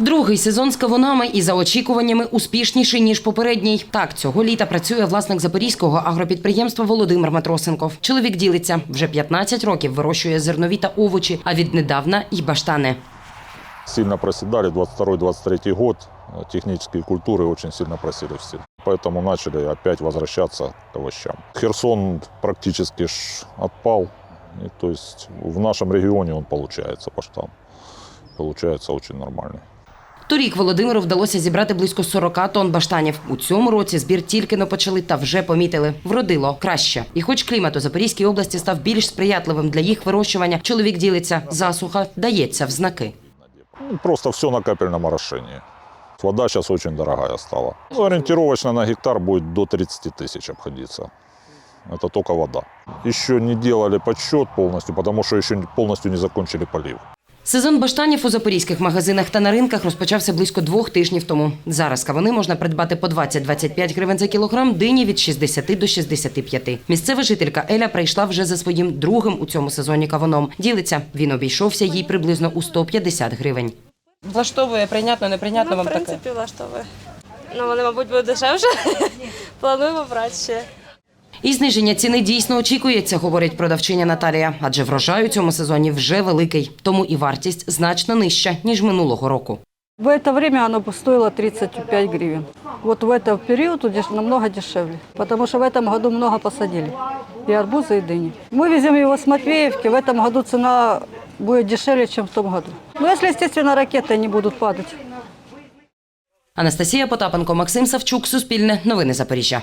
Другий сезон з кавунами і за очікуваннями успішніший ніж попередній. Так цього літа працює власник запорізького агропідприємства Володимир Матросенков. Чоловік ділиться вже 15 років вирощує зернові та овочі, а віднедавна й баштани. Сильно проседали 22-23 год, э, технические культуры очень сильно просели все. Поэтому начали опять возвращаться к овощам. Херсон практически ж отпал, и, то есть в нашем регионе он получается баштан. Получается очень нормальный. Торік Володимиру вдалося зібрати близько 40 тонн баштанів. У цьому році збір тільки но почали та вже помітили. Вродило краще. І хоч клімат у Запорізькій області став більш сприятливим для їх вирощування, чоловік ділиться, засуха дається в знаки. Ну, Просто все на капельном орошении. Вода сейчас очень дорогая стала. Ну, ориентировочно на гектар будет до 30 тысяч обходиться. Это только вода. Еще не делали подсчет полностью, потому что еще полностью не закончили полив. Сезон баштанів у запорізьких магазинах та на ринках розпочався близько двох тижнів тому. Зараз кавуни можна придбати по 20-25 гривень за кілограм, дині від 60 до 65. Місцева жителька Еля прийшла вже за своїм другим у цьому сезоні кавуном. Ділиться, він обійшовся їй приблизно у 150 гривень. Влаштовує, прийнятно, неприйнятно Ну, вам в таке? принципі, влаштовує. Ну, вони, мабуть, будуть дешевше. Плануємо брати ще. І зниження ціни дійсно очікується, говорить продавчиня Наталія. Адже врожай у цьому сезоні вже великий, тому і вартість значно нижча ніж минулого року. В это время оно бы стоило 35 гривен. Вот в этот период деш- намного дешевле, потому что в этом году много посадили. И арбузы, и дыни. Мы везем его с Матвеевки, в этом году цена будет дешевле, чем в том году. Ну, если, естественно, ракеты не будут падать. Анастасія Потапенко, Максим Савчук, Суспільне, Новини Запоріжжя.